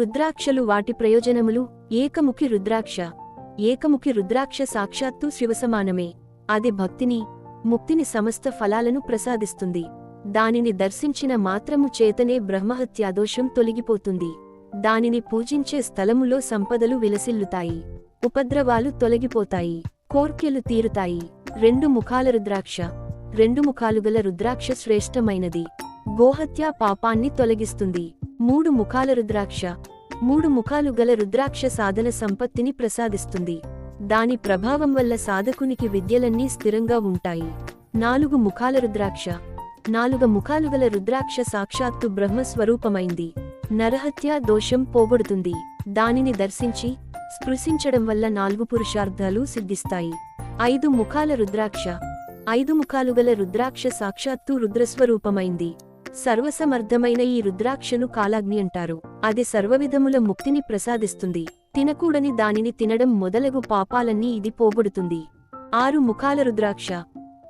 రుద్రాక్షలు వాటి ప్రయోజనములు ఏకముఖి రుద్రాక్ష. ఏకముఖి రుద్రాక్ష సాక్షాత్తు శివసమానమే. అది భక్తిని ముక్తిని సమస్త ఫలాలను ప్రసాదిస్తుంది. దానిని దర్శించిన మాత్రము చేతనే బ్రహ్మహత్యాదోషం తొలగిపోతుంది. దానిని పూజించే స్థలములో సంపదలు విలసిల్లుతాయి. ఉపద్రవాలు తొలగిపోతాయి. కోర్కెలు తీరుతాయి. రెండు ముఖాల రుద్రాక్ష. రెండు ముఖాలుగల రుద్రాక్ష శ్రేష్టమైనది. గోహత్యా పాపాన్ని తొలగిస్తుంది. మూడు ముఖాల రుద్రాక్ష. మూడు ముఖాలు గల రుద్రాక్ష సాధన సంపత్తిని ప్రసాదిస్తుంది. దాని ప్రభావం వల్ల సాధకునికి విద్యలన్నీ స్థిరంగా ఉంటాయి. నాలుగు ముఖాల రుద్రాక్ష. నాలుగు ముఖాలు గల రుద్రాక్ష సాక్షాత్తు బ్రహ్మస్వరూపమైంది. నరహత్య దోషం పోగొడుతుంది. దానిని దర్శించి స్పృశించడం వల్ల నాలుగు పురుషార్థాలు సిద్ధిస్తాయి. ఐదు ముఖాల రుద్రాక్ష. ఐదు ముఖాలు గల రుద్రాక్ష సాక్షాత్తు రుద్రస్వరూపమైంది. సర్వసమర్థమైన ఈ రుద్రాక్షను కాలాగ్ని అంటారు. అది సర్వవిధముల ముక్తిని ప్రసాదిస్తుంది. తినకూడని దానిని తినడం మొదలగు పాపాలన్నీ ఇది పోగొడుతుంది. ఆరు ముఖాల రుద్రాక్ష.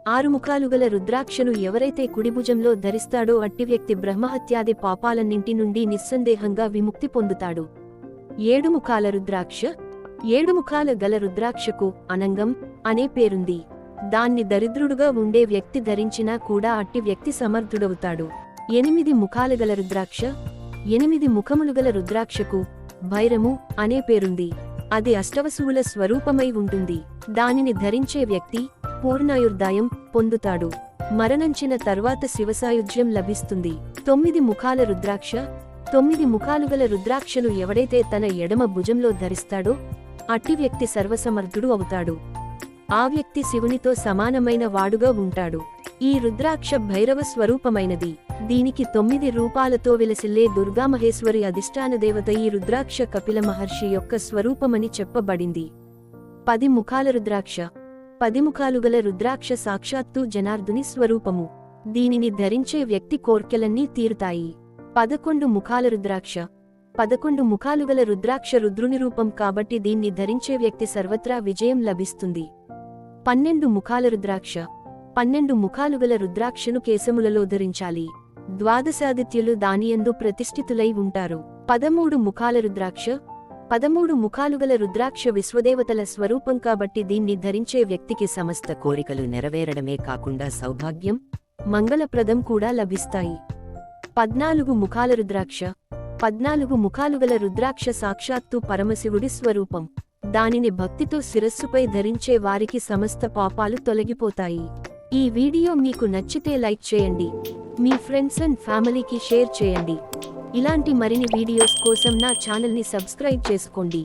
ఆరు ముఖాలు గల రుద్రాక్షను ఎవరైతే కుడిభుజంలో ధరిస్తాడో అట్టి వ్యక్తి బ్రహ్మహత్యాది పాపాలన్నింటి నుండి నిస్సందేహంగా విముక్తి పొందుతాడు. ఏడు ముఖాల రుద్రాక్ష. ఏడు ముఖాల గల రుద్రాక్షకు అనంగం అనే పేరుంది. దాన్ని దరిద్రుడుగా ఉండే వ్యక్తి ధరించినా కూడా అట్టి వ్యక్తి సమర్థుడవుతాడు. ఎనిమిది ముఖాలు గల రుద్రాక్ష ఎనిమిది ముఖములు గల రుద్రాక్షకు భైరము అనే పేరుంది. అది అష్టవసువుల స్వరూపమై ఉంటుంది. దానిని ధరించే వ్యక్తి పూర్ణాయుర్దాయం పొందుతాడు. మరణించిన తర్వాత శివసాయుధ్యం లభిస్తుంది. తొమ్మిది ముఖాల రుద్రాక్ష తొమ్మిది ముఖాలు గల రుద్రాక్షను ఎవడైతే తన ఎడమ భుజంలో ధరిస్తాడో అట్టి వ్యక్తి సర్వసమర్థుడు అవుతాడు. ఆ వ్యక్తి శివునితో సమానమైన వాడుగా ఉంటాడు. ఈ రుద్రాక్ష భైరవ స్వరూపమైనది. దీనికి తొమ్మిది రూపాలతో విలసిల్లే దుర్గామహేశ్వరి అధిష్టాన దేవత ఈ రుద్రాక్ష కపిల మహర్షి యొక్క స్వరూపమని చెప్పబడింది. పది ముఖాల రుద్రాక్ష. పది ముఖాలుగల రుద్రాక్ష సాక్షాత్తు జనార్దుని స్వరూపము. దీనిని ధరించే వ్యక్తి కోర్కెలన్నీ తీరుతాయి. పదకొండు ముఖాల రుద్రాక్ష. పదకొండు ముఖాలు గల రుద్రాక్ష రుద్రుని రూపం కాబట్టి దీన్ని ధరించే వ్యక్తి సర్వత్రా విజయం లభిస్తుంది. పన్నెండు ముఖాల రుద్రాక్ష. పన్నెండు ముఖాలు గల రుద్రాక్షను కేశములలో ధరించాలి. ద్వాదశాదిత్యులు దానియందు ప్రతిష్ఠితులై ఉంటారు. పదమూడు ముఖాల రుద్రాక్ష పదమూడు ముఖాలు గల రుద్రాక్ష విశ్వదేవతల స్వరూపం కాబట్టి దీన్ని ధరించే వ్యక్తికి సమస్త కోరికలు నెరవేరడమే కాకుండా సౌభాగ్యం మంగళప్రదం కూడా లభిస్తాయి. పద్నాలుగు ముఖాల రుద్రాక్ష పద్నాలుగు ముఖాలు గల రుద్రాక్ష సాక్షాత్తు పరమశివుడి స్వరూపం. దానిని భక్తితో శిరస్సుపై ధరించే వారికి సమస్త పాపాలు తొలగిపోతాయి. ఈ వీడియో మీకు నచ్చితే లైక్ చేయండి. మీ ఫ్రెండ్స్ అండ్ ఫ్యామిలీకి షేర్ చేయండి. ఇలాంటి మరిన్ని వీడియోస్ కోసం నా ఛానల్ని సబ్స్క్రైబ్ చేసుకోండి.